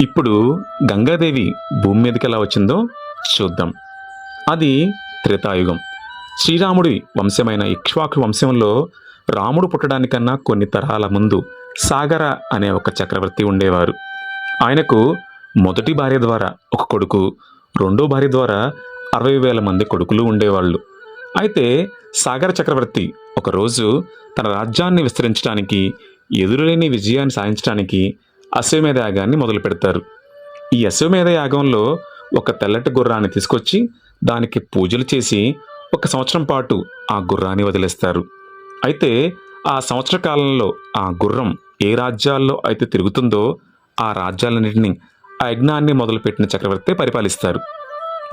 ఇప్పుడు గంగాదేవి భూమి మీదకి ఎలా వచ్చిందో చూద్దాం. అది త్రేతాయుగం. శ్రీరాముడి వంశమైన ఇక్ష్వాకు వంశంలో రాముడు పుట్టడానికన్నా కొన్ని తరాల ముందు సాగర అనే ఒక చక్రవర్తి ఉండేవారు. ఆయనకు మొదటి భార్య ద్వారా ఒక కొడుకు రెండో భార్య ద్వారా అరవై వేల మంది కొడుకులు ఉండేవాళ్ళు. అయితే సాగర చక్రవర్తి ఒకరోజు తన రాజ్యాన్ని విస్తరించడానికి ఎదురులేని విజయాన్ని సాధించడానికి అశ్వమేధ యాగాన్ని మొదలు పెడతారు ఈ అశ్వమేధ యాగంలో ఒక తెల్లటి గుర్రాన్ని తీసుకొచ్చి దానికి పూజలు చేసి ఒక సంవత్సరం పాటు ఆ గుర్రాన్ని వదిలేస్తారు. అయితే ఆ సంవత్సర కాలంలో ఆ గుర్రం ఏ రాజ్యాల్లో అయితే తిరుగుతుందో ఆ రాజ్యాలన్నింటినీ ఆ యజ్ఞాన్ని మొదలుపెట్టిన చక్రవర్తి పరిపాలిస్తారు.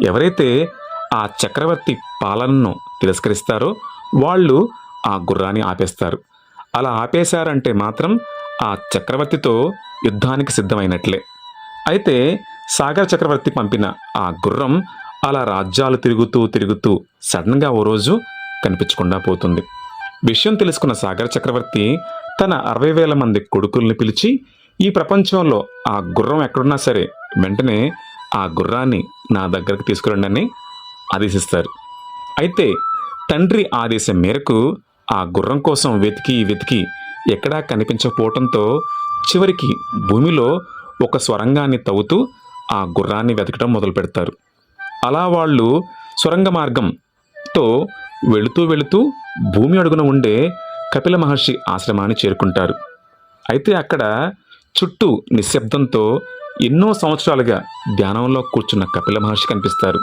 ఎవరైతే ఆ చక్రవర్తి పాలనను తిరస్కరిస్తారో వాళ్ళు ఆ గుర్రాన్ని ఆపేస్తారు. అలా ఆపేశారంటే మాత్రం ఆ చక్రవర్తితో యుద్ధానికి సిద్ధమైనట్లే. అయితే సాగర్ చక్రవర్తి పంపిన ఆ గుర్రం అలా రాజ్యాలు తిరుగుతూ తిరుగుతూ సడన్గా ఓ రోజు కనిపించకుండా పోతుంది. విషయం తెలుసుకున్న సాగర్ చక్రవర్తి తన అరవై వేల మంది కొడుకుల్ని పిలిచి ఈ ప్రపంచంలో ఆ గుర్రం ఎక్కడున్నా సరే వెంటనే ఆ గుర్రాన్ని నా దగ్గరకు తీసుకురండి ఆదేశిస్తారు. అయితే తండ్రి ఆదేశం మేరకు ఆ గుర్రం కోసం వెతికి వెతికి ఎక్కడా కనిపించకపోవటంతో చివరికి భూమిలో ఒక స్వరంగాన్ని తవ్వుతూ ఆ గుర్రాన్ని వెతకడం మొదలు పెడతారు అలా వాళ్ళు సొరంగ మార్గంతో వెళుతూ వెళుతూ భూమి అడుగున ఉండే కపిల మహర్షి ఆశ్రమాన్ని చేరుకుంటారు. అయితే అక్కడ చుట్టూ నిశ్శబ్దంతో ఎన్నో సంవత్సరాలుగా ధ్యానంలో కూర్చున్న కపిల మహర్షి కనిపిస్తారు.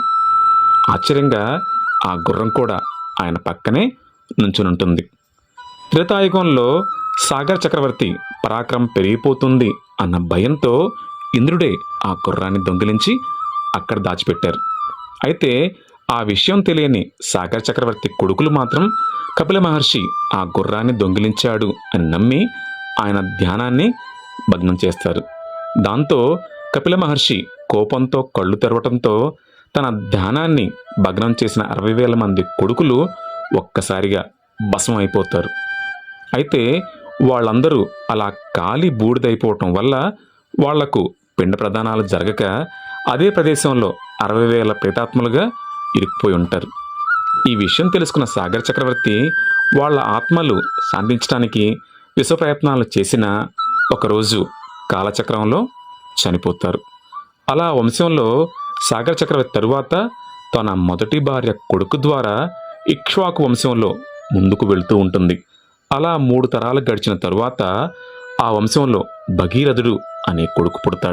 ఆశ్చర్యంగా ఆ గుర్రం కూడా ఆయన పక్కనే నుంచునుంటుంది. త్రేతాయుగంలో సాగర్ చక్రవర్తి పరాక్రమం పెరిగిపోతుంది అన్న భయంతో ఇంద్రుడే ఆ గుర్రాన్ని దొంగిలించి అక్కడ దాచిపెట్టారు. అయితే ఆ విషయం తెలియని సాగర్ చక్రవర్తి కొడుకులు మాత్రం కపిల మహర్షి ఆ గుర్రాన్ని దొంగిలించాడు అని నమ్మి ఆయన ధ్యానాన్ని భగ్నం చేస్తారు. దాంతో కపిల మహర్షి కోపంతో కళ్ళు తెరవటంతో తన ధ్యానాన్ని భగ్నం చేసిన అరవై వేల మంది కొడుకులు ఒక్కసారిగా భస్మం అయిపోతారు అయితే వాళ్ళందరూ అలా కాలి బూడిదైపోవటం వల్ల వాళ్ళకు పిండ ప్రదానాలు జరగక అదే ప్రదేశంలో అరవై వేల ప్రేతాత్మలుగా ఇరుక్కుపోయి ఉంటారు. ఈ విషయం తెలుసుకున్న సాగర్ చక్రవర్తి వాళ్ళ ఆత్మలు శాంతించడానికి విశ్వ ప్రయత్నాలు చేసిన ఒకరోజు కాలచక్రంలో చనిపోతారు. అలా వంశంలో సాగర్ చక్రవర్తి తరువాత తన మొదటి భార్య కొడుకు ద్వారా ఇక్ష్వాకు వంశంలో ముందుకు వెళ్తూ ఉంటుంది. అలా మూడు తరాలు గడిచిన తరువాత ఆ వంశంలో భగీరథుడు అనే కొడుకు పుడతాడు.